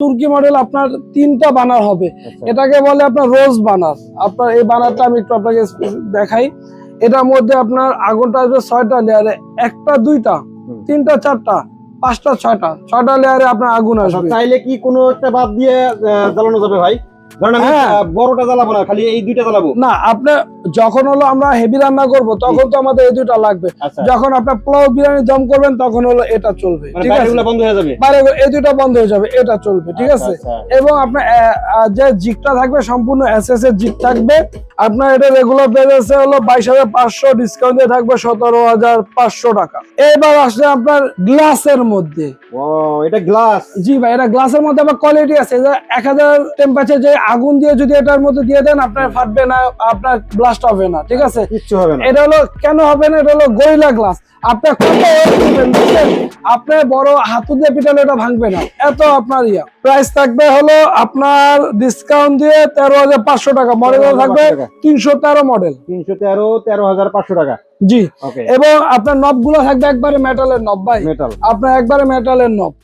তুর্কি মডেল আপনার তিনটা বানার হবে। আচ্ছা। এটাকে বলে আপনার রোজ বানার আপনার এই বানারটা আমি একটু আপনাকে দেখাই। এটার মধ্যে আপনার আগুনটা আসবে ছয়টা লেয়ারে একটা দুইটা তিনটা চারটা পাঁচটা ছয়টা। ছয়টা লেয়ারে আপনার আগুন আচ্ছা, আসবে। চাইলে কি কোনো একটা বাদ দিয়ে জ্বালানো যাবে ভাই? হ্যাঁ। আহ, বড়টা জ্বালাবো না খালি এই দুইটা জ্বালাবো। না আপনি যখন হলো আমরা হেভি রান্না করব তখন তো আমাদের এই দুইটা লাগবে। আচ্ছা। যখন আপনার পোলাও বিরিয়ানি দম করবেন তখন হলো এটা চলবে মানে ঠিক আছে? বন্ধ হয়ে যাবে? বাইরে এই দুইটা বন্ধ হয়ে যাবে এটা চলবে ঠিক আচ্ছা, আছে? আচ্ছা। এবং আপনার যে জিগটা থাকবে সম্পূর্ণ এসএস এর জিগ থাকবে। আপনার এটা রেগুলার প্রাইস হলো বাইশ হাজার পাঁচশো ডিসকাউন্ট দিয়ে থাকবে সতেরো হাজার পাঁচশো টাকা। এবার আসলে আপনার গ্লাসের মধ্যে। এটা গ্লাস জি ভাই এটা গ্লাসের মধ্যে আবার কোয়ালিটি আছে। এক হাজার টেম্পারেচার যে আগুন দিয়ে যদি এটার মধ্যে দিয়ে দেন আপনার ফাটবে না আপনার ব্লাস্ট হবে না ঠিক আছে? কিচ্ছু হবে না। এটা হলো কেন হবে না? এটা হলো গরিলা গ্লাস আপনার কত আপনার বড় হাতু দিয়ে পিটালে এটা ভাঙবে না। এত আপনার ইয়া। প্রাইস থাকবে হলো আপনার ডিসকাউন্ট দিয়ে তেরো হাজার পাঁচশো টাকা। মডেল থাকবে তিনশো তেরো মডেল তিনশো তেরো তেরো হাজার পাঁচশো টাকা। জি। এবং আপনার নবগুলো থাকবে একবারে মেটালের নব ভাই। মেটাল আপনার একবারে মেটালের নব